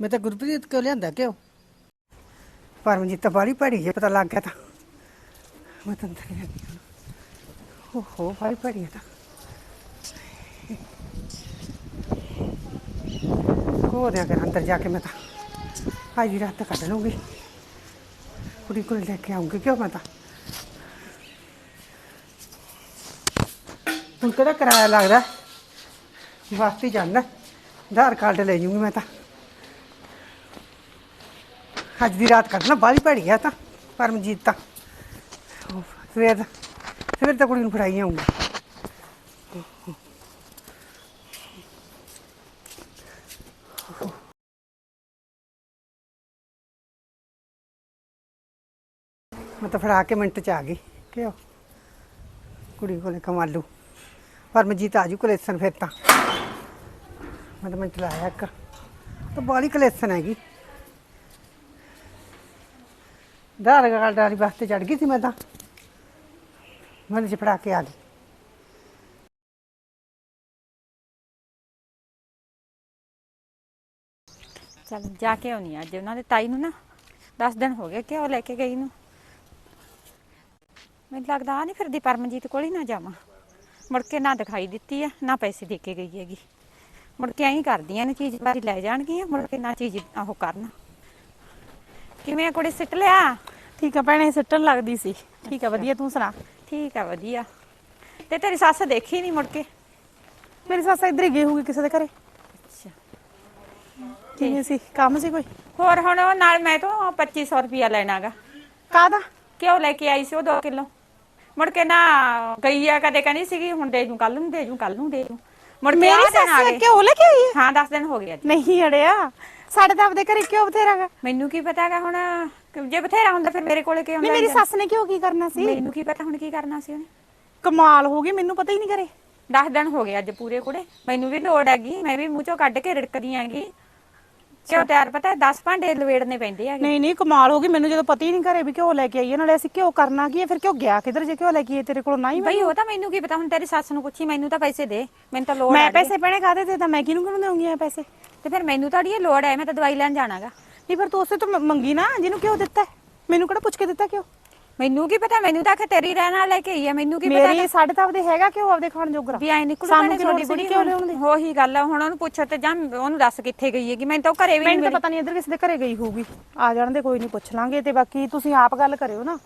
ਮੈਂ ਤਾਂ ਗੁਰਪ੍ਰੀਤ ਕਿਉਂ ਲਿਆਂਦਾ ਕਿਉਂ ਪਰਮਜੀਤ ਤਾਂ ਬਾਲੀ ਭੜੀ ਜੇ ਪਤਾ ਲੱਗ ਗਿਆ ਤਾਂ। ਮੈਂ ਤਾਂ ਅੰਦਰ ਹੀ ਆ ਗਈ ਬਾਲੀ ਭੜੀ ਹੈ ਤਾਂ। ਕੋ ਕਰ ਅੰਦਰ ਜਾ ਕੇ ਮੈਂ ਤਾਂ। ਅੱਜ ਰਾਤ ਕੱਢ ਲੂੰਗੀ ਕੁੜੀ ਕੋਲ ਲੈ ਕੇ ਆਉਂਗੀ ਕਿਉਂ ਮੈਂ ਤਾਂ। ਹੁਣ ਕਿਹੜਾ ਕਿਰਾਇਆ ਲੱਗਦਾ? ਵਾਸਤੇ ਹੀ ਜਾਂਦਾ ਆਧਾਰ ਕਾਰਡ ਲੈ ਜੂੰਗੀ ਮੈਂ ਤਾਂ। ਅੱਜ ਦੀ ਰਾਤ ਕੱਢਣਾ, ਬਾਹਲੀ ਭੈੜੀ ਆ ਤਾਂ, ਪਰਮਜੀਤ ਤਾਂ। ਸਵੇਰ ਦਾ, ਸਵੇਰ ਤਾਂ ਕੁੜੀ ਨੂੰ ਫੜਾਈ ਆਉਂਗਾ ਮੈਂ ਤਾਂ ਫੜਾ ਕੇ ਮਿੰਟ ਚ ਆ ਗਈ, ਕਿਉਂ? ਕੁੜੀ ਕੋਲੇ ਕਮਾਲੂ। ਪਰਮਜੀਤ ਆਜੂ ਕਲੇਸਨ ਫਿਰ ਤਾਂ। ਮੈਂ ਤਾਂ ਮਿੰਟ ਲਾਇਆ ਇੱਕ। ਤਾਂ ਬਾਲੀ ਕਲੇਸਨ ਹੈਗੀ। ਆਧਾਰ ਕਾਰਡ ਵਾਲੀ ਵਾਸਤੇ ਚੜ ਗਈ ਸੀ ਮੈਂ ਤਾਂ। ਮੈਂ ਤਾਂ ਫੜਾ ਕੇ ਆ ਗਈ। ਚਲ ਜਾ ਕੇ ਆਉਣੀ ਅੱਜ ਉਹਨਾਂ ਦੇ ਤਾਈ ਨੂੰ ਨਾ। 10 ਦਿਨ ਹੋ ਗਏ ਕਿ ਉਹ ਲੈ ਕੇ ਗਈ ਨੂੰ। ਮੈਨੂੰ ਲੱਗਦਾ ਆ ਨਹੀਂ ਫਿਰਦੀ ਪਰਮਜੀਤ ਕੋਲ ਹੀ ਨਾ ਜਾਵਾਂ। ਮੁੜ ਕੇ ਨਾ ਦਿਖਾਈ ਦਿੱਤੀ ਆ, ਨਾ ਪੈਸੇ ਦੇ ਕੇ ਗਈ ਹੈਗੀ। ਮੁੜ ਕੇ ਐਂ ਕਰਦੀਆਂ ਨੇ ਚੀਜ਼ ਬਾਰੀ ਲੈ ਜਾਣਗੀਆਂ, ਮੁੜ ਕੇ ਨਾ ਚੀਜ਼ ਉਹ ਕਰਨ। ਕਿਵੇਂ ਕੁੜੀ, ਸਿੱਟ ਲਿਆ? ਠੀਕ ਆ ਭੈਣੇ ਸਿੱਟਣ ਲੱਗਦੀ ਸੀ। ਠੀਕ ਆ ਵਧੀਆ ਤੂੰ ਸੁਣਾ? ਠੀਕ ਆ ਵਧੀਆ। ਤੇ ਤੇਰੀ ਸੱਸ ਦੇਖੀ ਨਹੀਂ ਮੁੜ ਕੇ? ਮੇਰੀ ਸੱਸ ਇੱਧਰ ਹੀ ਗਈ ਹੋਊਗੀ ਕਿਸੇ ਦੇ ਘਰੇ। ਅੱਛਾ। ਕਿਵੇਂ ਸੀ? ਕੰਮ ਸੀ ਕੋਈ? ਹੋਰ ਹੁਣ ਉਹ ਨਾਲ ਮੈਂ ਤੋਂ 2500 ਰੁਪਿਆ ਲੈਣਾਗਾ। ਕਾਹਦਾ? ਕਿਉਂ ਲੈ ਕੇ ਆਈ ਸੀ ਉਹ 2 ਕਿਲੋ? ਮੁੜ ਕੇ ਨਾ ਗਈ ਆ ਕਦੇ ਕਹਿੰਦੀ ਸੀਗੀ ਹੁਣ ਦੇ ਜੂ ਕੱਲ ਨੂੰ ਦੇ ਜੂ ਕੱਲ ਨੂੰ ਦੇ ਜੂ। ਮੁੜ ਕੇ ਆ ਮੇਰੀ ਸੱਸ ਗਏ। ਕਿਉਂ ਲੈ ਕੇ ਆਈ ਹੈ? ਹਾਂ 10 ਦਿਨ ਹੋ ਗਏ ਅੱਜ। ਨਹੀਂ ਅੜਿਆ। ਸਾਡੇ ਤਾਂ ਆਪਦੇ ਘਰੇ ਕਿਉਂ ਬਥੇਰਾਗਾ? ਮੈਨੂੰ ਕੀ ਪਤਾਗਾ ਹੁਣ? ਜੇ ਬਥੇਰਾ ਹੁੰਦਾ ਫਿਰ ਮੇਰੇ ਕੋਲੇ ਕਿਉਂ ਨਹੀਂ ਮੇਰੀ ਸੱਸ ਨੇ ਕਿਉਂ ਕੀ ਕਰਨਾ ਸੀ? ਮੈਨੂੰ ਕੀ ਪਤਾ ਹੁਣ ਕੀ ਕਰਨਾ ਸੀ ਉਹਨੇ? ਕਮਾਲ ਹੋ ਗਈ ਮੈਨੂੰ ਪਤਾ ਹੀ ਨਹੀਂ ਕਰੇ 10 ਦਿਨ ਹੋ ਗਏ ਅੱਜ ਪੂਰੇ ਕੁੜੇ ਮੈਨੂੰ ਵੀ ਲੋੜ ਹੈਗੀ ਮੈਂ ਵੀ ਮੂੰਹ ਚੋਂ ਕੱਢ ਕੇ ਰਿੜਕਦੀ ਆਂਗੀ ਕਿਉਂ ਤਿਆਰ ਪਤਾ 10 ਭਾਂਡੇ ਲਵੇੜਨੇ ਪੈਂਦੇ ਹੈਗੇ। ਨਹੀਂ ਨਹੀਂ ਕਮਾਲ ਹੋ ਗਈ ਮੈਨੂੰ ਜਦੋਂ ਪਤਾ ਹੀ ਨਹੀਂ ਕਰੇ ਵੀ ਕਿਉਂ ਲੈ ਕੇ ਆਈ ਹੈ ਨਾਲੇ ਅਸੀਂ ਕਿਉਂ ਕਰਨਾ ਕੀ ਹੈ? ਫਿਰ ਕਿਉਂ ਗਿਆ ਕਿਧਰ ਜੇ ਕਿਉਂ ਲੈ ਕੇ ਆਈ ਤੇਰੇ ਕੋਲ ਨਹੀਂ ਬਈ ਉਹ ਤਾਂ ਮੈਨੂੰ ਕੀ ਪਤਾ ਹੁਣ ਤੇਰੀ ਸੱਸ ਨੂੰ ਪੁੱਛੀ ਮੈਨੂੰ ਤਾਂ ਪੈਸੇ ਦੇ ਮੈਨੂੰ ਤਾਂ ਲੋੜ ਮੈਂ ਹੈ ਪੈਸੇ ਪੈਣੇ ਕਾਹਦੇ ਤੇ? ਤਾਂ ਮੈਂ ਕਿਹਨੂੰ ਕਿਹਨੂੰ ਦੇਵਾਂਗੀ ਇਹ ਪੈਸੇ? ਤੇ ਫਿਰ ਮੈਨੂੰ ਤਾਂ ਅੜੀਏ ਲੋੜ ਹੈ ਮੈਂ ਤਾਂ ਦਵਾਈ ਲੈਣ ਜਾਣਾਗਾ। ਨਹੀਂ ਫਿਰ ਤੂੰ ਉਸੇ ਤੋਂ ਮ- ਮੰਗੀ ਨਾ ਜਿਹਨੂੰ ਕਿਉਂ ਦਿੱਤਾ? ਹੈ? ਮੈਨੂੰ ਕਿਹੜਾ ਪੁੱਛ ਕੇ ਦਿੱਤਾ ਕਿਉਂ? ਮੈਨੂੰ ਕੀ ਪਤਾ ਮੈਨੂੰ ਤਾਂ ਕਿ ਤੇਰੀ ਰਹਿਣ ਨਾਲ ਲੈ ਕੇ ਆਈ ਆ ਮੈਨੂੰ ਕੀ ਪਤਾ ਮੇਰੀ ਸਾਡੇ ਤਾਂ ਆਪਦੇ ਹੈਗਾ ਕਿਉਂ ਆਪਦੇ ਖਾਣ ਜੋਗਰਾ ਵੀ ਐ ਨਿਕਲੂ ਸਾਨੂੰ ਕੀ ਲੋੜ ਸੀ ਬੁੜੀ ਕਿਉਂ ਲਿਆਉਣ ਦੀ? ਉਹੀ ਗੱਲ ਆ ਹੁਣ ਉਹਨੂੰ ਪੁੱਛੋ ਤੇ ਜਾਂ ਉਹਨੂੰ ਦੱਸ ਕਿੱਥੇ ਗਈ ਹੈਗੀ ਮੈਨੂੰ ਤਾਂ ਉਹ ਘਰੇ ਵੀ ਨਹੀਂ ਮੈਨੂੰ ਤਾਂ ਮਿਲੀ। ਪਤਾ ਨਹੀਂ ਇੱਧਰ ਕਿਸੇ ਦੇ ਘਰੇ ਗਈ ਹੋਊਗੀ। ਆ ਜਾਣ ਦੇ ਕੋਈ ਨਹੀਂ ਪੁੱਛ ਲਾਂਗੇ ਤੇ ਬਾਕੀ ਤੁਸੀਂ ਆਪ ਗੱਲ ਕਰਿਓ ਨਾ।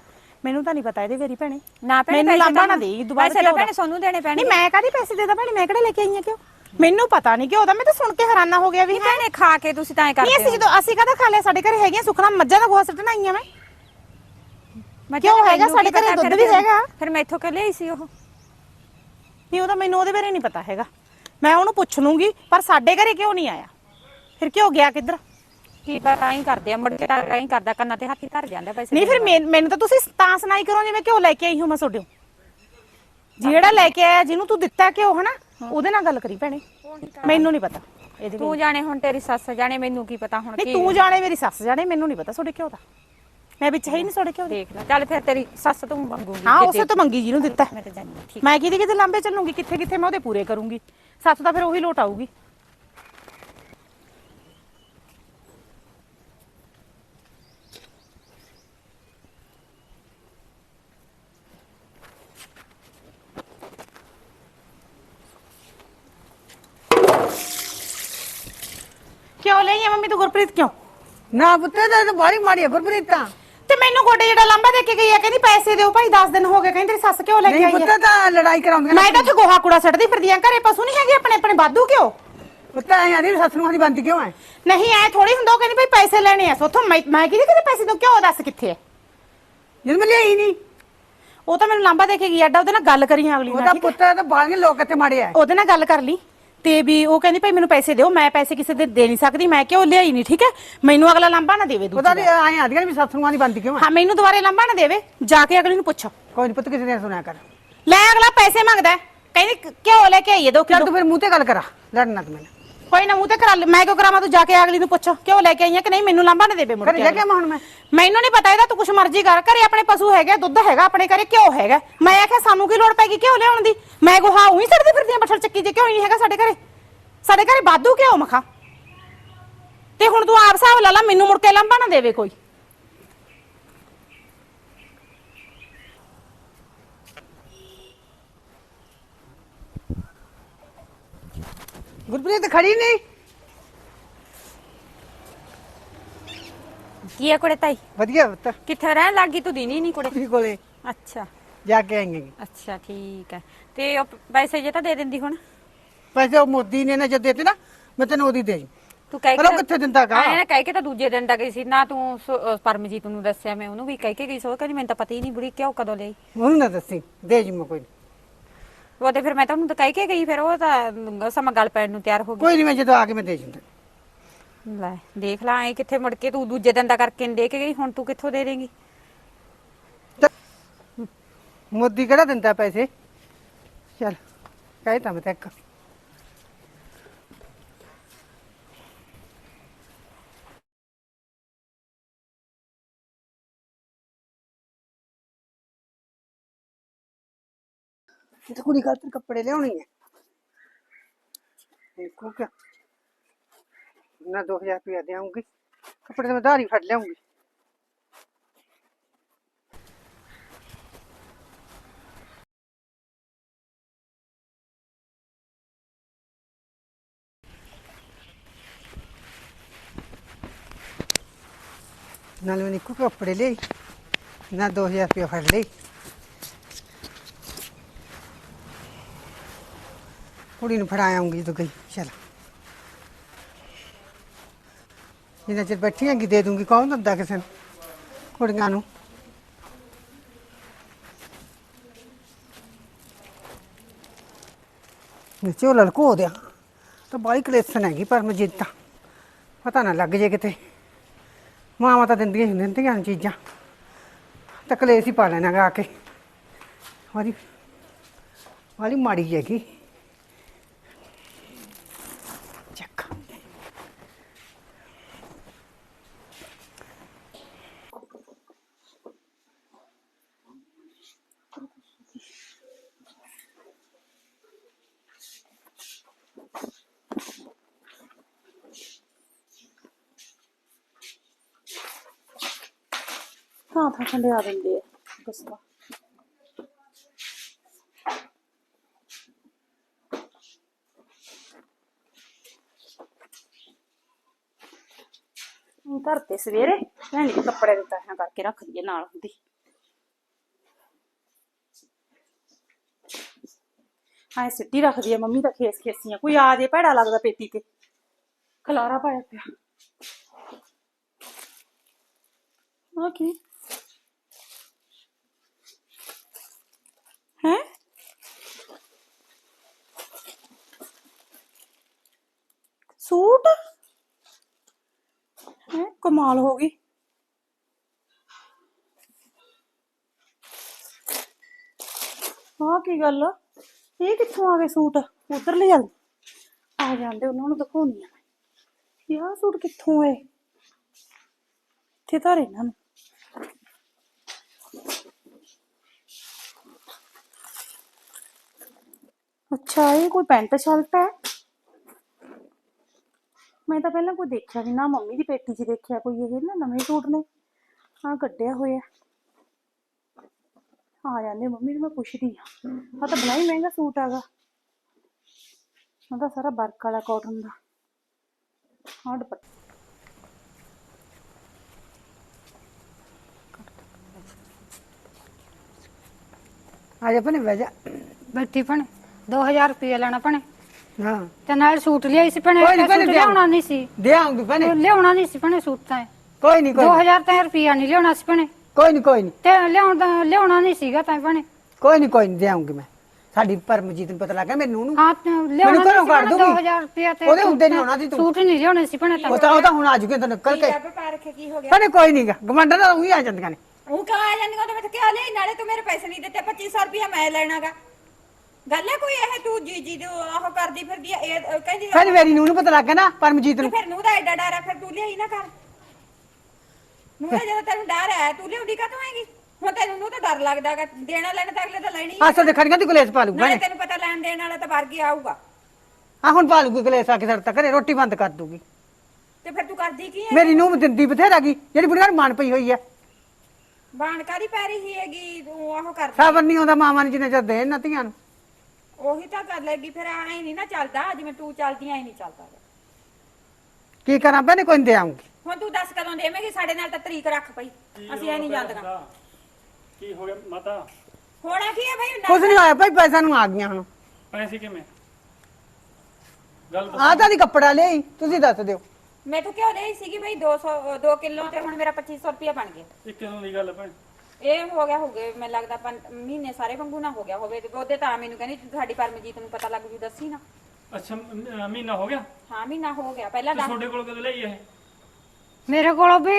ਮੈਨੂੰ ਤਾਂ ਨਹੀਂ ਪਤਾ ਇਹਦੇ ਵੇਰੀ ਭੈਣੇ। ਨਾ ਭੈਣੇ ਮੈਨੂੰ ਲਾਂਭਾ ਨਾ ਦੇਈ ਦੁਬਾਰਾ ਪੈਸੇ ਤਾਂ ਕਿਉਂ ਭੈਣੇ ਸੋਨੂੰ ਦੇਣੇ ਪੈਣੇ ਨਹੀਂ ਮੈਂ ਕਾਹਦੀ ਪੈਸੇ ਦੇਦਾ ਭੈਣੇ? ਮੈਂ ਕਿਹੜੇ ਲੈ ਕੇ ਆਈ ਆ ਕਿਉਂ? ਮੈਨੂੰ ਪਤਾ ਨਹੀਂ ਕਿਉਂ ਦਾ ਮੈਂ ਤਾਂ ਸੁਣ ਕੇ ਹੈਰਾਨਾ ਹੋ ਗਿਆ ਵੀ ਨਹੀਂ ਹੈ। ਭੈਣੇ ਖਾ ਕੇ ਤੁਸੀਂ ਤਾਂ ਐ ਨਹੀਂ ਕਰਦੇ ਅਸੀਂ ਜਦੋਂ ਅਸੀਂ ਕਾਹਦਾ ਖਾ ਲਿਆ? ਸਾਡੇ ਘਰੇ ਹੈਗੀਆਂ ਸੁਖਣਾ ਮੱਝਾਂ ਦਾ ਗੋਹਾ ਸੱਟਣਾ ਆਈਆਂ ਮੈਂ। ਮੈਂ ਕਿਉਂ ਹੈਗਾ? ਮੈਨੂੰ ਕੀ ਸਾਡੇ ਘਰੇ ਪਤਾ, ਦੁੱਧ ਫਿਰ- ਵੀ ਹੈਗਾ। ਫਿਰ ਮੈਂ ਇੱਥੋਂ ਕਿ ਲਈ ਸੀ ਉਹ। ਨਹੀਂ ਉਹਦਾ ਮੈਨੂੰ ਉਹਦੇ ਬਾਰੇ ਨਹੀਂ ਪਤਾ ਹੈਗਾ। ਮੈਂ ਉਹਨੂੰ ਪੁੱਛ ਲੂੰਗੀ ਪਰ ਸਾਡੇ ਘਰੇ ਕਿਉਂ ਨਹੀਂ ਆਇਆ? ਫਿਰ ਕਿਉਂ ਗਿਆ ਕਿੱਧਰ? ਕੀ ਪਤਾ ਐਂ ਕਰਦੇ ਆ ਮੁੜ ਕੇ ਤਾਂ ਐਂ ਕਰਦਾ ਕੰਨਾਂ ਤੇ ਹੱਥੀ ਧਰ ਜਾਂਦਾ ਪੈਸੇ ਨਹੀਂ ਫਿਰ ਮੈਨੂੰ ਤਾਂ ਤੁਸੀਂ ਤਾਂ ਸੁਣਾਈ ਕਰੋ ਜਿਵੇਂ ਕਿਉਂ ਲੈ ਕੇ ਆਈ ਹਾਂ ਮੈਂ ਤੁਹਾਡੇ ਜਿਹੜਾ ਲੈ ਕੇ ਆਇਆ ਜਿਹਨੂੰ ਤੂੰ ਦਿੱਤਾ ਕਿਉਂ ਹਨਾ? ਉਹਦੇ ਨਾਲ ਗੱਲ ਕਰੀ ਭੈਣੇ। ਮੈਨੂੰ ਨਹੀਂ ਪਤਾ। ਇਹਦੇ ਤੂੰ ਜਾਣੇ ਹੁਣ ਤੇਰੀ ਸੱਸ ਜਾਣੇ ਮੈਨੂੰ ਕੀ ਪਤਾ ਹੁਣ ਨਹੀਂ ਕੀ ਤੂੰ ਜਾਣੇ ਮੇਰੀ ਸੱਸ ਜਾਣੇ ਮੈਨੂੰ ਨਹੀਂ ਪਤਾ ਤੁਹਾਡੇ ਕਿਉਂ ਦਾ। ਮੈਂ ਵਿੱਚ ਹੈ ਹੀ ਨਹੀਂ ਤੁਹਾਡੇ ਕਿਉਂ ਦੀ। ਦੇਖ ਲੈ ਚੱਲ ਫਿਰ ਤੇਰੀ ਸੱਸ ਤੂੰ ਮੰਗੂਗੀ ਹਾਂ। ਉਸੇ ਤੋਂ ਮੰਗੀ ਜਿਹਨੂੰ ਦਿੱਤਾ। ਮੈਂ ਤਾਂ ਜਾਣੀ ਆ, ਠੀਕ। ਮੈਂ ਕਿਹਦੇ ਕਿਤੇ ਲਾਂਬੇ ਚੱਲੂਗੀ ਕਿੱਥੇ ਕਿੱਥੇ ਮੈਂ ਉਹਦੇ ਪੂਰੇ ਕਰੂੰਗੀ। ਸੱਸ ਤਾਂ ਫਿਰ ਉਹੀ ਲੋਟ ਆਊਗੀ ਕਿਉਂ ਲਈ ਆ ਮੰਮੀ ਤੂੰ ਗੁਰਪ੍ਰੀਤ ਕਿਉਂ? ਨਾ ਪੁੱਤੇ ਤਾਂ ਬਾਲੀ ਮਾੜੀ ਗੁਰਪ੍ਰੀਤ ਤਾਂ। ਤੇ ਮੈਨੂੰ ਗੋਡੇ ਜਿਹੜਾ ਲਾਂਬਾ ਦੇ ਕੇ ਗਈ ਆ ਕਹਿੰਦੀ ਪੈਸੇ ਦਿਓ ਭਾਈ 10 ਦਿਨ ਹੋ ਗਏ ਕਹਿੰਦੀ ਤੇਰੀ ਸੱਸ ਕਿਉਂ ਲੈ ਕੇ ਨਹੀਂ ਆਈ ਪੁੱਤੇ ਆ ਤਾਂ ਲੜਾਈ ਕਰਾਉਂਦੀਆਂ ਮੈਂ ਤਾਂ ਉੱਥੇ ਗੋਹਾ ਕੂੜਾ ਸੱਟਦੀ ਫਿਰਦੀ ਆਂ ਘਰੇ ਪਸ਼ੂ ਨਹੀਂ ਹੈਗੇ ਆਪਣੇ ਆਪਣੇ ਬਾਦੂ ਕਿਉਂ? ਪੁੱਤੇ ਐਂ ਆਦੀ ਸੱਸ ਨੂੰ ਆਦੀ ਬੰਦ ਕਿਉਂ ਹੈ ਨਹੀਂ ਐ ਥੋੜੀ ਹੁੰਦਾ ਉਹ ਕਹਿੰਦੀ ਭਾਈ ਪੈਸੇ ਲੈਣੇ ਆ ਸੋਥੋਂ ਮੈਂ ਮੈਂ ਕਿਹਦੇ ਕਿਹਦੇ ਪੈਸੇ ਦੋ ਕਿਉਂ ਦੱਸ ਕਿੱਥੇ ਐ? ਜਦ ਮੈਂ ਲਿਆਈ ਨਹੀਂ ਉਹ ਤਾਂ ਮੈਨੂੰ ਲਾਂਬਾ ਦੇ ਕੇ ਗਈ ਅੱਡਾ ਉਹਦੇ ਨਾਲ ਗੱਲ ਕਰੀ ਅਗਲੀ ਨਾਲ ਉਹਦਾ ਠੀਕ? ਪੁੱਤ ਤਾਂ ਬਾਲੀਆਂ ਲੋਕ ਇੱਥੇ ਮਾੜੇ ਆ ਉਹਦੇ ਨਾਲ ਗੱਲ ਕਰ ਲਈ। ਤੇ ਵੀ ਉਹ ਕਹਿੰਦੀ ਭਾਈ ਮੈਨੂੰ ਪੈਸੇ ਦਿਓ ਮੈਂ ਪੈਸੇ ਕਿਸੇ ਦੇ ਦੇ ਨਹੀਂ ਸਕਦੀ ਮੈਂ ਕਿਉਂ ਲਿਆਈ ਨਹੀਂ ਠੀਕ ਹੈ? ਮੈਨੂੰ ਅਗਲਾ ਲਾਂਬਾ ਨਾ ਦੇਵੇ ਉਹਦਾ ਦੂਜੀ ਐਂ ਆਦੀਆਂ ਵੀ ਨੂੰ ਆਦੀ ਬੰਦ ਕਿਉਂ ਹੈ ਹਾਂ ਮੈਨੂੰ ਦੁਬਾਰੇ ਲਾਂਬਾ ਨਾ ਦੇਵੇ ਜਾ ਕੇ ਅਗਲੀ ਨੂੰ ਪੁੱਛੋ। ਕੋਈ ਨਹੀਂ ਪੁੱਤ ਕਿਸੇ ਨੇ ਸੁਣਿਆ ਕਰ। ਲੈ ਅਗਲਾ ਪੈਸੇ ਮੰਗਦਾ ਹੈ। ਕਹਿੰਦੀ ਕਿਉਂ ਲੈ ਕੇ ਆਈਏ ਦੋ ਚੱਲ ਕਿਲੋ। ਤੂੰ ਫਿਰ ਮੂੰਹ ਤੇ ਗੱਲ ਕਰਾ ਲੜਨਾ ਤੂੰ ਮੈਨੂੰ। ਕੋਈ ਨਾ ਮੂੰਹ ਤੇ ਕਰਾ ਲੈ। ਮੈਂ ਕਿਉਂ ਕਰਾਵਾਂ? ਤੂੰ ਜਾ ਕੇ ਅਗਲੀ ਨੂੰ ਪੁੱਛ ਕਿਉਂ ਲੈ ਕੇ ਆਈਆਂ ਕਿ ਨਹੀਂ? ਮੈਨੂੰ ਲਾਂਬਾ ਨਾ ਦੇਵੇ ਮੁੜ ਘਰੇ ਕੇ ਜਾ ਕੇ ਮੈਂ ਹੁਣ ਮੈਂ। ਮੈਨੂੰ ਨਹੀਂ ਪਤਾ ਇਹਦਾ ਤੂੰ ਕੁਛ ਮਰਜ਼ੀ ਕਰ। ਘਰੇ ਆਪਣੇ ਪਸ਼ੂ ਹੈਗੇ ਦੁੱਧ ਹੈਗਾ ਆਪਣੇ ਘਰੇ ਘਿਓ ਹੈਗਾ। ਮੈਂ ਆਖਿਆ ਸਾਨੂੰ ਕੀ ਲੋੜ ਪੈਗੀ ਘਿਓ ਲਿਆਉਣ ਦੀ? ਮੈਂ ਗੋਹਾ ਉਹੀ ਸੜਦੀ ਫਿਰਦੀ ਆਂ ਬੱਠਲ ਚੱਕੀ ਜੇ ਘਿਓ ਹੀ ਨਹੀਂ ਹੈਗਾ ਸਾਡੇ ਘਰੇ। ਸਾਡੇ ਘਰੇ ਬਾਦੂ ਘਿਓ ਮਖਾ। ਤੇ ਹੁਣ ਤੂੰ ਆਪ ਹਿਸਾਬ ਲਾ ਲਾ ਮੈਨੂੰ ਮੁੜ ਕੇ ਲੰਬਾ ਨਾ ਦੇਵੇ ਕੋਈ। ਗੁਰਪ੍ਰੀਤ ਖੜੀ ਨਹੀਂ। ਕੀ ਆ ਕੁੜੇ ਤਾਈ? ਵਧੀਆ ਪੁੱਤ। ਕਿੱਥੇ ਰਹਿਣ ਲੱਗੀ ਤੂੰ ਦਿਨੀ ਨਹੀਂ ਕੁੜੇ? ਕੁੜੀ ਕੋਲੇ। ਅੱਛਾ। ਜਾ ਕੇ ਆਏਂਗੇ। ਅੱਛਾ ਠੀਕ ਹੈ। ਤੇ ਉਹ ਪੈਸੇ ਜੇ ਤਾਂ ਦੇ ਦਿੰਦੀ ਹੁਣ? ਪੈਸੇ ਉਹ ਮੋਦੀ ਨੇ ਨਾ ਜਦ ਦਿੱਤੇ ਨਾ ਮੈਂ ਤੈਨੂੰ ਉਹਦੀ ਦੇ ਤੂੰ ਕਹਿ ਪਰ ਉਹ ਕਿੱਥੇ ਦਿੰਦਾ ਗਾ? ਐਂ ਨਾ ਕਹਿ ਕੇ ਤਾਂ ਦੂਜੇ ਦਿਨ ਦਾ ਗਈ ਸੀ। ਨਾ ਤੂੰ ਸ- ਅਹ ਪਰਮਜੀਤ ਨੂੰ ਦੱਸਿਆ ਮੈਂ ਉਹਨੂੰ ਵੀ ਕਹਿ ਕੇ ਗਈ ਸੋ। ਕਹਿੰਦੀ ਮੈਨੂੰ ਤਾਂ ਪਤਾ ਹੀ ਨਹੀਂ ਬੁੜੀ ਕਿਉਂ ਕਦੋਂ ਲਈ। ਉਹਨੂੰ ਨਾ ਦੱਸੀ। ਦੇ ਜੀ ਮੈਂ ਕੋਈ ਨੀ। ਉਹ ਤੇ ਫਿਰ ਮੈਂ ਤਾਂ ਉਹਨੂੰ ਤਾਂ ਕਹਿ ਕੇ ਗਈ ਫਿਰ ਉਹ ਤਾਂ ਸਮਾਂ ਗੱਲ ਪੈਣ ਨੂੰ ਤਿਆਰ ਹੋ ਗਈ। ਕੋਈ ਨਹੀਂ ਮੈਂ ਜਦੋਂ ਆ ਕੇ ਮੈਂ ਦੇ ਜੂੰਗਾ। ਲੈ ਦੇਖ ਲਾ ਐ ਕਿੱਥੇ ਮੁੜ ਕੇ ਤੂੰ ਦੂਜੇ ਦਿਨ ਦਾ ਕਰਕੇ ਨੀ ਦੇ ਕੇ ਗਈ ਹੁਣ ਤੂੰ ਕਿੱਥੋਂ ਦੇ ਦੇਂਗੀ? ਮੋਦੀ ਕਿਹੜਾ ਦਿੰਦਾ ਪੈਸੇ? ਚਲ ਕਹਿ ਤਾ ਮੈਂ ਤਾਂ ਤਾਂ ਕੁੜੀ ਖਾਤਰ ਕੱਪੜੇ ਲਿਆਉਣੀ ਹੈ ਦੇਖੋ ਕਿਆ ਨਾ 2000 ਰੁਪਇਆ ਦੇਵਾਂਗੀ ਕੱਪੜੇ ਤਾਂ ਮੈਂ ਧਾਰੀ ਫੜ ਲਿਆਉਂਗੀ ਨਾਲ ਮੈਂ ਨਿੱਕੂ ਕੱਪੜੇ ਲਈ ਨਾ 2000 ਰੁਪਇਆ ਫੜ ਲਈ ਕੁੜੀ ਨੂੰ ਫੜਾ ਆਉਂਗੀ ਜਦੋਂ ਗਈ। ਚਲ। ਜਿੰਨਾ ਚਿਰ ਬੈਠੀ ਹੈਗੀ ਦੇ ਦੂੰਗੀ। ਕੌਣ ਦਿੰਦਾ ਕਿਸੇ ਨੂੰ? ਕੁੜੀਆਂ ਨੂੰ। ਨੀਚੇ ਉਹ ਲੜਕੋ ਦਿਆ। ਤਾਂ ਬਾਈ ਕਲੇਸ਼ਨ ਹੈਗੀ ਪਰ ਮਜੀਦ ਤਾਂ। ਪਤਾ ਨਾ ਲੱਗ ਜੇ ਕਿਤੇ। ਮਾਵਾਂ ਤਾਂ ਦਿੰਦੀਆਂ ਹੀ ਦਿੰਦੀਆਂ ਚੀਜ਼ਾਂ। ਤਾਂ ਕਲੇਸ਼ ਹੀ ਪਾ ਲੈਣਾ ਗਾ ਆ ਕੇ। ਵਾਲੀ ਵਾਲੀ ਮਾੜੀ ਹੈਗੀ। ਥਾਂ ਥਾਂ ਖੰਡਿਆ ਦਿੰਦੇ ਆ। ਗੁੱਸਾ ਹੁਣ ਸਵੇਰੇ, ਭੈਣ ਦੇ ਕੱਪੜੇ ਦੇ ਤਹਾਂ ਕਰਕੇ ਰੱਖ ਦਈਏ ਨਾਲ ਹੁੰਦੀ। ਹਾਂ ਸਿੱਟੀ ਰੱਖਦੀ ਆ ਮੰਮੀ ਦਾ ਖੇਸ ਖੇਸੀਆਂ। ਕੋਈ ਆ ਜੇ ਭੈੜਾ ਲੱਗਦਾ ਪੇਟੀ ਤੇ। ਖਲਾਰਾ ਪਾਇਆ ਪਿਆ। ਆ ਕੀ ਹੈ ਸੂਟ ਹੈ ਕਮਾਲ ਹੋ ਗਈ। ਆਹ ਕੀ ਗੱਲ ਆ? ਇਹ ਕਿੱਥੋਂ ਆ ਗਏ ਸੂਟ? ਉਧਰ ਲੈ ਜਾਂਦੇ। ਆ ਜਾਂਦੇ, ਉਹਨਾਂ ਨੂੰ ਦਿਖਾਉਣੀ ਆ ਇਹ ਆਹ ਸੂਟ ਕਿੱਥੋਂ ਆਏ ਇੱਥੇ ਤਾਂ ਇਹਨਾਂ ਨੂੰ। ਅੱਛਾ, ਇਹ ਕੋਈ ਪੈਂਟ ਸ਼ਰਟ ਹੈ? ਮੈਂ ਤਾਂ ਪਹਿਲਾਂ ਕੋਈ ਦੇਖਿਆ ਨਹੀਂ ਨਾ ਮੰਮੀ ਦੀ ਪੇਟੀ 'ਚ ਦੇਖਿਆ ਕੋਈ ਇਹ ਨਾ ਨਵੇਂ ਸੂਟ ਨੇ। ਆ ਕੱਢਿਆ ਹੋਇਆ। ਆ ਜਾਂਦੇ ਮੰਮੀ ਨੂੰ ਮੈਂ ਪੁੱਛਦੀ ਆ ਆ ਤਾਂ ਬੜਾ ਹੀ ਮਹਿੰਗਾ ਸੂਟ ਹੈਗਾ। ਉਹਦਾ ਸਾਰਾ ਵਰਕ ਵਾਲਾ ਕਾਟਨ ਦਾ। ਆ ਦੁਪੱਟਾ ਆ ਜਾ ਭਨੇ ਬਹਿ ਜਾ। ਬੈਠੀ ਭਣੇ 2000 ਰੁਪਏ ਲੈਣਾ ਭਣੇ। ਹਾਂ। ਤੇ ਨਾਲ ਸੂਟ ਲਿਆਈ ਸੀ ਭਣੇ ਕੋਈ ਨੀ ਭੈਣੇ, ਸੂਟ। ਲਿਆਉਣਾ ਨਹੀਂ ਸੀ। ਦੇ ਆਉਂਗੀ ਭਨੇ ਲਿਆਉਣਾ ਨਹੀਂ ਸੀ ਭਣੇ ਸੂਟ ਤਾਂ ਕੋਈ ਨਹੀਂ ਕੋਈ ਨੀ, 2000 ਤਾਂ ਰੁਪਿਆ ਨਹੀਂ ਲਿਆਉਣਾ ਸੀ ਭਣੇ। ਕੋਈ ਨਹੀਂ ਕੋਈ ਨਹੀਂ ਤੇ ਲਿਆਉਣ ਲਿਆਉਣਾ ਨਹੀਂ ਸੀਗਾ ਤਾਂ ਭਣੇ। ਕੋਈ ਨਹੀਂ ਕੋਈ ਨਹੀਂ ਦੇ ਆਉਂਗੀ ਮੈਂ। ਸਾਡੀ ਪਰਮਜੀਤ ਨੂੰ ਪਤਾ ਲੱਗ ਗਿਆ ਮੈਨੂੰ ਨੂੰ ਹਾਂ ਤੇ ਲਿਆਉਣਾ ਮੈਨੂੰ ਘਰੋਂ ਨਹੀਂ ਕੱਢ ਸੀ ਦੂਗੀ। 2000 ਰੁਪਿਆ ਤੇ ਉਹਦੇ ਹੁੰਦੇ ਨੀ ਤਾਂ- ਹੋਣਾ ਸੀ ਤੂੰ। ਸੂਟ ਨਹੀਂ ਲਿਆਉਣੇ ਸੀ ਭਣੇ ਉਹ ਤਾਂ ਤਾਂ ਉਹ ਤਾਂ ਹੁਣ ਆ ਜੂਗੇ ਤਾਂ ਨਿਕਲ ਕੇ। ਰੱਬ ਪਾ ਰੱਖੇ ਕੀ ਹੋ ਗਿਆ? ਭਨੇ ਕੋਈ ਨਹੀਂਗਾ ਗਮੰਡਾਂ ਨਾਲ ਉਹੀ ਆ ਜਾਂਦੀਆਂ ਨੇ। ਉਹ ਕਾ ਆ ਜਾਂਦੀ ਉਹਦੇ ਵਿੱਚ ਕਿਆ ਲਈ ਨਾਲੇ ਤੂੰ ਮੇਰੇ ਪੈਸੇ ਨਹੀਂ ਦਿੱਤੇ। 2500 ਰੁਪਇਆ ਮੈਂ ਲੈਣਾਗਾ। ਗੱਲ ਹੈ ਕੋਈ ਇਹ ਤੂੰ ਜੀ ਜੀ ਨੂੰ ਆਹ ਕਰਦੀ ਫਿਰਦੀ ਆ ਇਹ ਅਹ ਕਹਿੰਦੀ ਭੈਣ ਮੇਰੀ ਨੂੰ ਨੂੰ ਪਤਾ ਲੱਗ ਗਿਆ ਨਾ ਪਰਮਜੀਤ ਨੂੰ। ਫਿਰ ਨੂੰ ਦਾ ਐਡਾ ਡਰ ਆ ਫਿਰ ਤੂੰ ਲਿਆਈ ਨਾ ਕਰ। ਨੂੰ ਦਾ ਜਦੋਂ ਤੈਨੂੰ ਡਰ ਹੈ ਤੂੰ ਲਿਆਉਂਦੀ ਕਾ ਆਏਗੀ ਹੁਣ ਤੈਨੂੰ ਨੂੰ ਤਾਂ ਡਰ ਲੱਗਦਾਗਾ ਦੇਣਾ ਲੈਣਾ ਤਾਂ ਅਗਲੇ ਤਾਂ ਲੈਣੀ ਹੀ। ਅਸਲ ਦੇ ਖੜੀਆਂ ਦੀ ਕਲੇਸ਼ ਪਾ ਲੂ ਨਾਲੇ ਭੈਣੇ। ਤੈਨੂੰ ਪਤਾ ਲੈਣ ਦੇਣ ਵਾਲਾ ਤਾਂ ਵਰਗੀ ਆਊਗਾ। ਆ ਹੁਣ ਪਾ ਲੂਗੀ ਕਲੇਸ਼ ਆ ਕੇ ਸਾਡੇ ਤੱਕ ਘਰੇ ਰੋਟੀ ਬੰਦ ਕਰ ਦੂਗੀ ਤੇ ਫਿਰ ਤੂੰ ਕਰਦੀ ਕੀ ਹੈ ਮੇਰੀ ਨੂੰਹ ਦਿੰਦੀ ਬਥੇਰਾ ਗਈ ਜਿਹੜੀ ਨੂੰ ਮਨ ਪਈ ਹੋਈ ਐ ਬਾਣਕਾਰੀ ਪੈ ਰਹੀ ਹੈਗੀ ਤੂੰ ਉਹ ਕਰਦੀ ਸਾਬਰ ਨਹੀਂ ਆਉਂਦਾ ਮਾਵਾਂ ਨੂੰ ਜਿੰਨੇ ਚਿਰ ਦੇ ਨਾ ਧੀਆਂ ਨੂੰ। ਉਹੀ ਤਾਂ ਕਰ ਲੈਗੀ ਫਿਰ ਐਂ ਨਹੀਂ ਨਾ ਚੱਲਦਾ ਜਿਵੇਂ ਤੂੰ ਚੱਲਦੀ ਐ ਨਹੀਂ ਚੱਲਦਾ ਕੀ ਕਰਾਂ ਭੈਣੇ ਕੋਈ ਨਹੀਂ ਦੇ ਆਉਂਗੀ ਹੁਣ ਤੂੰ ਦੱਸ ਕਦੋਂ ਦੇਵੇਂਗੀ ਸਾਡੇ ਨਾਲ ਤਾਂ ਤਰੀਕ ਰੱਖ ਪਈ। ਅਸੀਂ ਐ ਨਹੀਂ ਜਾਂਦੀਆਂ ਕੀ ਹੋ ਗਿਆ ਮਾਤਾ? ਹੋਣਾ ਕੀ ਹੈ ਭਾਈ ਕੁਛ ਨਹੀਂ ਹੋਇਆ ਭਾਈ ਪੈਸਾ ਨੂੰ ਆ ਗਈਆਂ ਹੁਣ। ਪੈਸੇ ਕਿਵੇਂ? ਗੱਲ ਆਹ ਤਾਂ ਨਹੀਂ ਕੱਪੜਾ ਲਈ ਤੁਸੀਂ ਦੱਸ ਦਿਓ। ਮੈਂ ਤਾਂ ਕਿਉਂ ਲਈ ਸੀਗੀ ਭਾਈ 200 2 ਕਿਲੋ ਤੇ ਹੁਣ ਮੇਰਾ 2500 ਰੁਪਇਆ ਬਣ ਗਿਆ। ਇੱਕ ਕਿਦੋਂ ਦੀ ਗੱਲ ਹੈ ਭੈਣ। ਇਹ ਹੋ ਗਿਆ ਹੋ ਗਏ ਮੈਨੂੰ ਲੱਗਦਾ ਪੰਜ- ਮਹੀਨੇ ਸਾਰੇ ਵਾਂਗੂ ਨਾ ਹੋ ਗਿਆ ਹੋਵੇ ਤੇ ਉਹਦੇ ਤਾਂ ਮੈਨੂੰ ਕਹਿੰਦੀ ਸਾਡੀ ਪਰਮਜੀਤ ਨੂੰ ਪਤਾ ਲੱਗ ਜੂ ਦੱਸੀ ਨਾ। ਅੱਛਾ ਮ- ਮਹੀਨਾ ਹੋ ਗਿਆ? ਤੇ ਹਾਂ ਮਹੀਨਾ ਹੋ ਗਿਆ ਪਹਿਲਾਂ ਦੱਸ ਤੁਹਾਡੇ ਕੋਲ ਕਦੋਂ ਲਈ ਇਹ? ਮੇਰੇ ਕੋਲ ਵੀ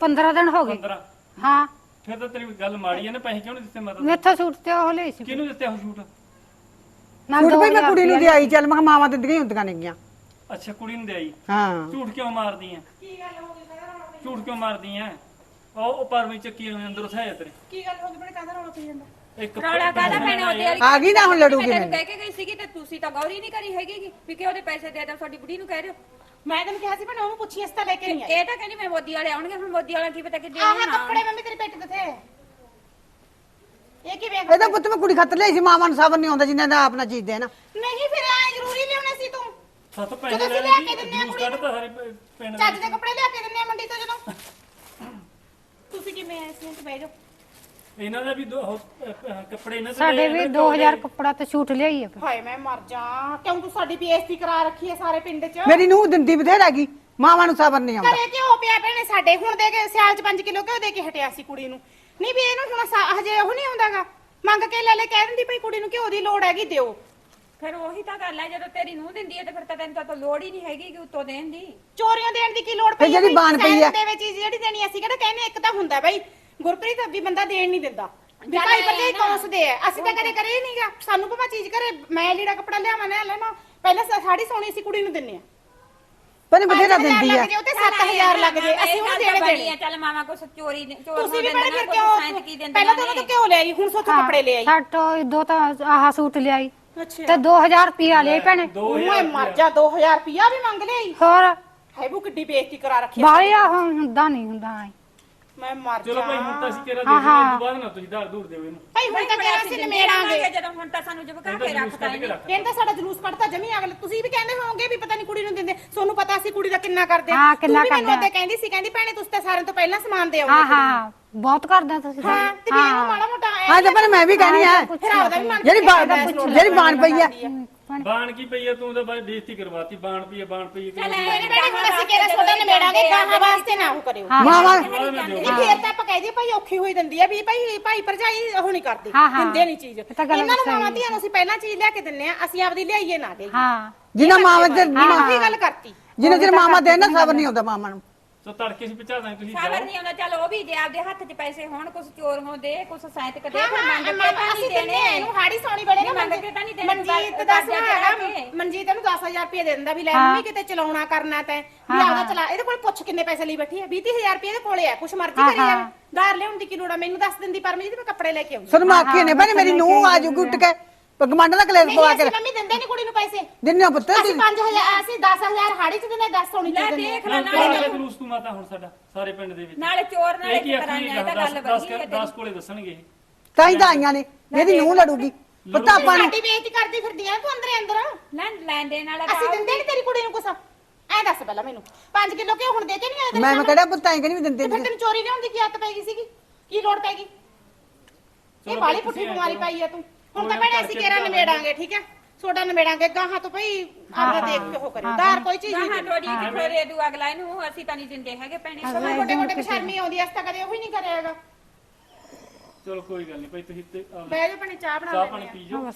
15 ਦਿਨ ਹੋ ਗਏ। 15 ਹਾਂ। ਫਿਰ ਤਾਂ ਤੇਰੀ ਗੱਲ ਮਾੜੀ ਹੈ ਨਾ ਪੈਸੇ ਕਿਉਂ ਨਹੀਂ ਦਿੱਤੇ ਮਾਤਾ ਮੇਥੋਂ ਸੂਟ ਤੇ ਉਹ ਲਈ ਸੀ। ਕਿਹਨੂੰ ਦਿੱਤੇ ਉਹ ਸ਼ੂਟ? ਸੂਟ ਦੋ ਭਾਈ ਮੈਂ ਹਜ਼ਾਰ ਕੁੜੀ ਨੂੰ ਦਿਆਈ ਚੱਲ ਮੈਂ ਕਿਹਾ ਮਾਵਾਂ ਦਿੰਦੀਆਂ ਹੀ ਹੁੰਦੀਆਂ ਨੇਗੀਆਂ। ਅੱਛਾ ਕੁੜੀ ਨੂੰ ਦੇਈ ਹਾਂ। ਝੂਠ ਕਿਉਂ ਮਾਰਦੀ ਐ? ਕੀ ਗੱਲ ਹੋ ਗਈ? ਝੂਠ ਕਿਉਂ ਮਾਰਦੀ ਐ? ਉਹ ਪਰਮੀ ਚੱਕੀ ਹੋਈ ਅੰਦਰ ਉਠਾਇਆ ਤੇਰੇ। ਕੀ ਗੱਲ ਹੋ ਗਈ? ਬੜੇ ਕਾਹਦਾ ਰੌਲਾ ਪਈ ਜਾਂਦਾ? ਇੱਕ ਰੌਲਾ ਕਾਹਦਾ ਪੈਣਾ ਉਹਦੇ ਵਾਲੀ? ਆ ਗਈ ਨਾ ਹੁਣ ਲੜੂਗੀ ਮੈਂ ਕਹਿ ਕੇ ਗਈ ਸੀਗੀ ਤੇ ਤੁਸੀਂ ਤਾਂ ਗੌਰੀ ਨਹੀਂ ਕਰੀ ਹੈਗੀ ਵੀ ਕਿ ਉਹਦੇ ਪੈਸੇ ਦੇ ਦਿਓ ਤੁਹਾਡੀ ਬੁੜੀ ਨੂੰ ਕਹਿ ਰਹੇ ਹੋ ਮੈਂ ਤੈਨੂੰ ਕਿਹਾ ਸੀ ਭੈਣੇ ਉਹਨੂੰ ਪੁੱਛੀ ਇਸ ਤਾਂ ਲੈ ਕੇ ਨਹੀਂ ਆਈ। ਇਹ ਤਾਂ ਕਹਿੰਦੀ ਮੈਂ ਮੋਦੀ ਵਾਲੇ ਆਉਣਗੇ ਹੁਣ ਮੋਦੀ ਵਾਲਾ ਕੀ ਪਤਾ ਕਿ ਆਹ ਕੱਪੜੇ ਮੰਮੀ ਤੇਰੀ ਪੇਟ ਦਿੱਤੇ ਇਹ ਕੀ ਵੇਖ ਇਹਦਾ ਪੁੱਤ ਮੈਂ ਕੁੜੀ ਖੱਤ ਲਈ ਸੀ ਮਾਵਾਂ ਨੂੰ ਨਹੀਂ ਆਉਂਦਾ ਜਿੰਨਾਂ ਦਾ ਆਪਣਾ ਚੀਜ਼ ਦੇ ਨਾ। ਨਹੀਂ ਫਿਰ ਆ ਜ਼ਰੂਰੀ ਲਿਆਉਣੇ ਸੀ ਤੂੰ। ਸੱਤ ਜਦੋਂ ਪੈਸੇ ਅਸੀਂ ਲੈ ਕੇ ਦਿੰਦੇ ਆ ਕੁੜੀ ਨੂੰ। ਕੱਢਤਾ ਸਾਰੇ ਪ- ਪਿੰਡ ਦੇ ਚੱਜ ਦੇ ਕੱਪੜੇ ਲਿਆ ਕੇ ਦਿੰਨੇ ਆ ਮੰਡੀ ਤੋਂ ਜਦੋਂ। ਤੁਸੀਂ ਕਿਵੇਂ ਆਏ ਸੀ? ਤੇ ਬਹਿ ਜਾਓ। ਇਹਨਾਂ ਦਾ ਵੀ ਦੋ ਉਹ, ਅ, ਅ, ਕੱਪੜੇ ਇਹਨਾਂ ਦੇ ਸਾਡੇ ਲਏ, ਵੀ ਇਹਨਾਂ ਦੇ 2000 ਲਏ। ਕੱਪੜਾ ਤੇ ਸੂਟ ਲਿਆਈ ਹੈ ਹਾਏ ਮੈਂ ਮਰ ਜਾ। ਕਿਉਂ ਤੂੰ ਸਾਡੀ ਬੇਇੱਜ਼ਤੀ ਕਰਾ ਰੱਖੀ ਹੈ ਸਾਰੇ ਪਿੰਡ 'ਚ? ਮੇਰੀ ਨੂੰਹ ਦਿੰਦੀ ਬਥੇਰਾ ਗਈ ਮਾਵਾਂ ਨੂੰ ਸਾਬਰ ਨਹੀਂ ਆਉਂਦਾ। ਘਰੇ ਘਿਓ ਪਿਆ ਭੈਣੇ ਸਾਡੇ? ਹੁਣ ਦੇ ਕੇ ਸਿਆਲ 'ਚ 5 ਕਿਲੋ ਘਿਓ ਦੇ ਕੇ ਹਟਿਆ ਸੀ ਕੁੜੀ ਨੂੰ। ਨਹੀਂ ਵੀ ਇਹਨੂੰ ਹੁਣ ਸਾ- ਹਜੇ ਉਹ ਨਹੀਂ ਆਉਂਦਾਗਾ। ਮੰਗ ਕੇ ਲੈ ਲੈ ਕਹਿ ਦਿੰਦੀ ਭਈ ਕੁੜੀ ਨੂੰ ਘਿਓ ਦੀ ਲੋੜ ਹੈਗੀ ਦਿਓ। ਫਿਰ ਉਹੀ ਤਾਂ ਗੱਲ ਹੈ ਜਦੋਂ ਤੇਰੀ ਨੂੰਹ ਦਿੰਦੀ ਹੈ ਤੇ ਫਿਰ ਤਾਂ ਤੈਨੂੰ ਤਾਂ ਲੋੜ ਹੀ ਨਹੀਂ ਹੈਗੀ ਕਿ ਉੱਤੋਂ ਦੇਣ ਦੀ। ਚੋਰੀਆਂ ਦੇਣ ਦੀ ਕੀ ਲੋੜ ਪਈ ਜਿਹੜੀ ਬਾਣ ਪਈ ਹੈ। ਦੇ ਵਿੱਚ ਚੀਜ਼ ਜਿਹੜੀ ਦੇਣੀ ਅਸੀਂ ਕਿਹੜਾ ਕਹਿੰਦੇ ਇੱਕ ਤਾਂ ਹੁੰਦਾ ਬਈ ਗੁਰਪ੍ਰੀਤ ਵੀ ਬੰਦਾ ਦੇਣ ਨਹੀਂ ਦਿੰਦਾ। ਵੀ ਚੱਲ ਭਾਈ ਐਂ ਪਰਦੇ ਨਾ। ਕੌਂਸਦੇ ਆ। ਅਸੀਂ ਤਾਂ ਕਦੇ ਕਰੇ ਹੀ ਨਹੀਂਗਾ ਸਾਨੂੰ ਭਾਵੇਂ ਚੀਜ਼ ਘਰੇ ਮੈਂ ਲੀੜਾ ਕੱਪੜਾ ਲਿਆਵਾਂ ਨਾ ਲੈਣਾ। ਪਹਿਲਾਂ ਸਾ- ਸਾੜੀ ਸੋਹਣੀ ਸੀ ਕੁੜੀ ਨੂੰ ਦਿੰਨੇ ਆ। ਪਰ ਬਥੇਰਾ 5000 ਦਿੰਦੀ ਆ। ਜੇ ਉੱਤੇ 7000 ਲੱਗ ਜੇ ਅਸੀਂ ਹੁਣ ਦੇਣੇ ਦੇਣੇ ਚੱਲ ਮਾਮਾ ਕੁਛ ਚੋਰੀ ਚੋਰ ਤੁਸੀਂ ਵੀ ਦਿੰਦੇ ਫਿਰ ਕੀ ਕਿਉਂ ਦਿੰਦੇ ਪਹਿਲਾਂ ਤਾਂ ਉਹਨਾਂ ਤੋਂ ਕਿਉਂ ਲਿਆਈ ਹੁਣ ਸੋਥੋਂ ਕੱਪੜੇ ਲਿਆਈ ਸਾਟੋ ਦੋ ਤਾਂ ਆਹ ਸੂਟ ਲਿਆਈ। ਅੱਛਾ। ਤੇ 2000 ਰੁਪਇਆ ਲਿਆਈ ਭੈਣੇ। ਦੋ ਓਏ ਹਜ਼ਾਰ ਮਰ ਜਾ 2000 ਰੁਪਿਆ ਵੀ ਮੰਗ ਲਿਆਈ ਹੋਰ। ਹੈ ਬੂ ਕਿੱਡੀ ਬੇਇੱਜ਼ਤੀ ਕਰਾ ਰੱਖੀ ਆ। ਹੁਣ ਹੁੰਦਾ ਨਹੀਂ ਹੁੰਦਾ ਐਂ। ਮੈਂ ਮਰ ਚਲੋ ਭਾਈ ਹੁਣ ਤਾਂ ਅਸੀਂ ਕਿਹੜਾ ਦੇ ਦਿੰਦੇ ਹਾਂ। ਬਾਅਦ ਨਾ ਤੁਸੀਂ ਧਾਰ ਧੂਰ ਦਿਓ ਇਹਨੂੰ ਭਾਈ ਹੁਣ ਤਾਂ ਕਿਹਾ ਸੀ ਨਿਮੇੜਾਂਗੇ ਜਦੋਂ ਹੁਣ ਤਾਂ ਸਾਨੂੰ ਜਬਕਾ ਕੇ ਜਲੂਸ ਰੱਖਦਾ ਕੱਢ ਕੇ ਰੱਖ ਇਹਨਾਂ ਤਾਂ ਸਾਡਾ ਜਲੂਸ ਕੱਢਤਾ ਜਮੀ ਅਗਲੇ ਤੁਸੀਂ ਵੀ ਕਹਿੰਦੇ ਹੋਵੋਗੇ ਵੀ ਪਤਾ ਨਹੀਂ ਕੁੜੀ ਨੂੰ ਦਿੰਦੇ। ਤੁਹਾਨੂੰ ਪਤਾ ਸੀ ਕੁੜੀ ਦਾ ਕਿੰਨਾ ਕਰਦੇ ਆ। ਹਾਂ, ਕਿੰਨਾ ਤੂੰ ਵੀ ਮੈਨੂੰ ਕਰਦੇ। ਆ। ਉਹਦੇ ਕਹਿੰਦੀ ਸੀ ਕਹਿੰਦੀ ਭੈਣੇ ਤੁਸੀਂ ਤਾਂ ਸਾਰਿਆਂ ਤੋਂ ਪਹਿਲਾਂ ਸਮਾਨ ਦੇ ਹਾਂ ਆਉਂਦੇ ਹਾਂ ਬਹੁਤ ਕਰਦੇ ਤੁਸੀਂ। ਹਾਂ ਤੇ ਵੀ ਇਹਨੂੰ ਮਾੜਾ ਮੋਟਾ ਐਂ ਹਾਂ ਤੇ ਪਰ ਮੈਂ ਵੀ ਕਹਿਣੀ ਆ ਫਿਰ ਆਪਦਾ ਵੀ ਮਨ ਜਿਹੜੀ ਬਾ- ਜਿਹੜੀ ਬਾਣ ਪਈ ਆ। ਬਾਣ ਕੀ ਪਈ ਆ ਤੂੰ ਤਾਂ ਬਾਈ ਬੇਇੱਜ਼ਤੀ ਕਰਵਾਤੀ ਬਾਣ ਪਈ ਆ ਬਾਣ ਪਈ ਆ ਚੱਲ ਐਂ ਕੋਈ ਨੀ ਭੈਣੇ ਹੁਣ ਅਸੀਂ ਕਿਹੜਾ ਛੋਟਾ ਨਿਬੇੜਾਂਗੇ ਗਾਹਾਂ ਵਾਸਤੇ ਨਾ ਉਹ ਕਰਿਓ। ਬਾਅਦ ਨਾ ਦਿਓ ਨਹੀਂ ਫੇਰ ਤਾਂ ਆਪਾਂ ਕਹਦੇ ਭਾਈ ਔਖੀ ਹੋਈ ਦਿੰਦੀ ਆ ਵੀ ਭਾਈ ਭਾਈ ਭਰਜਾਈ ਉਹ ਨਹੀਂ ਕਰਦੇ ਹਾਂ, ਹਾਂ। ਦਿੰਦੇ ਨਹੀਂ ਚੀਜ਼। ਇਹ ਤਾਂ ਗੱਲ ਇਹਨਾਂ ਨੂੰ ਸਹੀ ਮਾਵਾਂ ਧੀਆਂ ਨੂੰ ਅਸੀਂ ਪਹਿਲਾਂ ਚੀਜ਼ ਲਿਆ ਕੇ ਦਿੰਨੇ ਆ ਅਸੀਂ ਆਪਦੀ ਲਿਆਈਏ ਨਾ ਦੇ ਹਾਂ। ਜਿੰਨਾ ਮਾਵਾਂ ਦੇ ਉਹੀ ਗੱਲ ਕਰਤੀ? ਜਿੰਨਾ ਚਿਰ ਮਾਮਾ ਦੇ ਨਾ ਸਾਬਰ ਨਹੀਂ ਆਉਂਦਾ ਮਾਮਾ ਨੂੰ। ਸੋ ਤੜਕੇ ਸੀ ਦਾਂਗੇ ਤੁਸੀਂ ਸਾਬਰ ਜਾਓ। ਨਹੀਂ ਆਉਂਦਾ ਚੱਲ ਉਹ ਵੀ ਜੇ ਆਪਦੇ ਹੱਥ 'ਚ ਪੈਸੇ ਹੋਣ ਕੁਛ ਚੋਰ ਹੋ ਦੇ ਕੁਛ ਸਾਇੰਤ ਕਦੇ ਫਿਰ ਮੰਗ ਕੇ ਤਾਂ ਅਸੀਂ ਨਹੀਂ ਦੇਣੇ। ਇਹਨੂੰ ਹਾੜੀ ਸੌਣੀ ਬੜੇ ਨਾ ਮੰਗ ਕੇ ਤਾਂ ਨਹੀਂ ਦੇਣੇ, ਮਨਜੀਤ ਕੇ ਕੇ। ਮਨਜੀਤ ਇਹਨੂੰ 10000 ਰੁਪਏ ਦੇ ਦਿੰਦਾ ਵੀ ਲੈ ਮੰਮੀ ਕਿਤੇ ਚਲਾਉਣਾ ਕਰਨਾ ਤੈਂ। ਵੀ ਆਪਦਾ ਚਲਾ ਇਹਦੇ ਕੋਲ ਪੁੱਛ ਕਿੰਨੇ ਪੈਸੇ ਲਈ ਬੈਠੀ ਹੈ 20000 ਰੁਪਏ ਇਹਦੇ ਕੋਲੇ ਆ ਕੁਛ ਮਰਜ਼ੀ ਕਰੀ ਜਾਵੇ। ਦਾਰ ਲਿਆਉਣ ਦੀ ਕੀ ਲੋੜ ਆ? ਮੈਨੂੰ ਦੱਸ ਦਿੰਦੀ ਪਰਮਜੀਤ ਮੈਂ ਕੱਪੜੇ ਲੈ ਕੇ ਆਉਂਗੀ। ਆਖੀ ਨੇ ਭੈਣੇ ਮੇਰੀ ਨੂੰਹ ਆ ਜੂਗੀ ਉੱਠ ਕੇ। ਗਮੰਡ ਦਾ ਕਲੇਸ਼ ਪਵਾ ਕੇ ਅਸੀਂ ਮੰਮੀ ਦਿੰਦੇ ਨਹੀਂ ਕੁੜੀ ਨੂੰ ਪੈਸੇ। ਦਿੰਨੇ ਆ ਪੁੱਤ ਅਸੀਂ 5000 ਅਸੀਂ 10000 ਹਾੜੀ ਚ ਦਿੰਦੇ 10 ਸੋਣੀ ਚ ਲੈ ਦੇਖ ਨਾ ਲੈ ਨਾਲੇ ਜਲੂਸ ਤੂੰ ਮਾਤਾ ਹੁਣ ਸਾਡਾ ਸਾਰੇ ਪਿੰਡ ਦੇ ਵਿੱਚ। ਨਾਲੇ ਚੋਰ ਨਾਲੇ ਇਹ ਕੀ ਕਰਾਈਆਂ ਆਖਣਗੇ ਇਹ ਤਾਂ ਗੱਲ 10 ਬਣੀ ਹੈ 10 ਕੋਲੇ ਦੱਸਣਗੇ ਇਹ। ਤਾਂ ਹੀ ਤਾਂ ਆਈਆਂ ਨੇ ਇਹਦੀ ਨੂੰਹ ਲੜੂਗੀ। ਪੁੱਤ ਆਪਾਂ ਨੂੰ ਸਾਡੀ ਬੇਇੱਜ਼ਤੀ ਕਰਦੀ ਫਿਰਦੀ ਆ ਤੂੰ ਅੰਦਰੇ ਅੰਦਰ ਲੈਣ ਲੈਣ ਦੇਣ ਵਾਲਾ ਅਸੀਂ ਦਿੰਦੇ ਨਹੀਂ ਤੇਰੀ ਕੁੜੀ ਨੂੰ ਕੁਛ। ਐ ਦੱਸ ਪਹਿਲਾਂ ਮੈਨੂੰ। 5 ਕਿਲੋ ਕਿਉਂ ਹੁਣ ਦੇ ਕੇ ਨਹੀਂ ਆਏ ਤੇਰੇ ਮੈਂ ਮੈਂ? ਕਿਹੜਾ ਪੁੱਤ ਐਂ ਕਿ ਨਹੀਂ ਦਿੰਦੇ ਤੇ ਫਿਰ ਤੈਨੂੰ? ਚੋਰੀ ਲਿਆਉਣ ਦੀ ਕੀ ਆਦਤ ਪੈ ਗਈ ਸੀਗੀ? ਕੀ ਲੋੜ ਪੈ ਗਈ? ਇਹ ਬਾਲੀ ਪੁੱਠੀ ਬਿਮਾਰੀ ਪਾਈ ਆ ਤੂੰ। ਹੁਣ ਤਾਂ ਭੈਣੇ ਅਸੀਂ ਦਿਖਾ ਨਿਬੇੜਾਂਗੇ ਠੀਕ ਹੈ? ਛੋਟਾ ਨਿਬੇੜਾਂਗੇ ਗਾਹਾਂ ਤੋਂ ਭਈ ਆਪਦਾ ਦੇਖ ਕੇ ਉਹ ਕਰਿਓ। ਦਾਰ ਕੋਈ ਚੀਜ਼ ਨਹੀਂ ਗਾਹਾਂ ਲੋੜੀ ਕਿਥੋਂ ਦੇ ਦੂ ਅਗਲਾ ਇਹਨੂੰ ਅਸੀਂ ਤਾਂ ਨਹੀਂ ਦਿੰਦੇ ਹੈਗੇ ਭੈਣੇ। ਸਮਾਂ ਮੋਟੇ ਮੋਟੇ ਬਸ਼ਰਮੀ ਆਉਂਦੀ ਅਸ ਤਾਂ ਕਦੇ ਉਹ ਹੀ ਨਹੀਂ ਕਰਿਆਗਾ ਚਲੋ ਕੋਈ ਗੱਲ ਨਹੀਂ ਭਾਈ ਤੁਸੀਂ ਤੇ ਬਹਿ ਜਾ ਭੈਣੇ ਚਾਹ ਬਣਾ ਚਾਹ ਪਾਣੀ ਪੀ ਜਾਓ।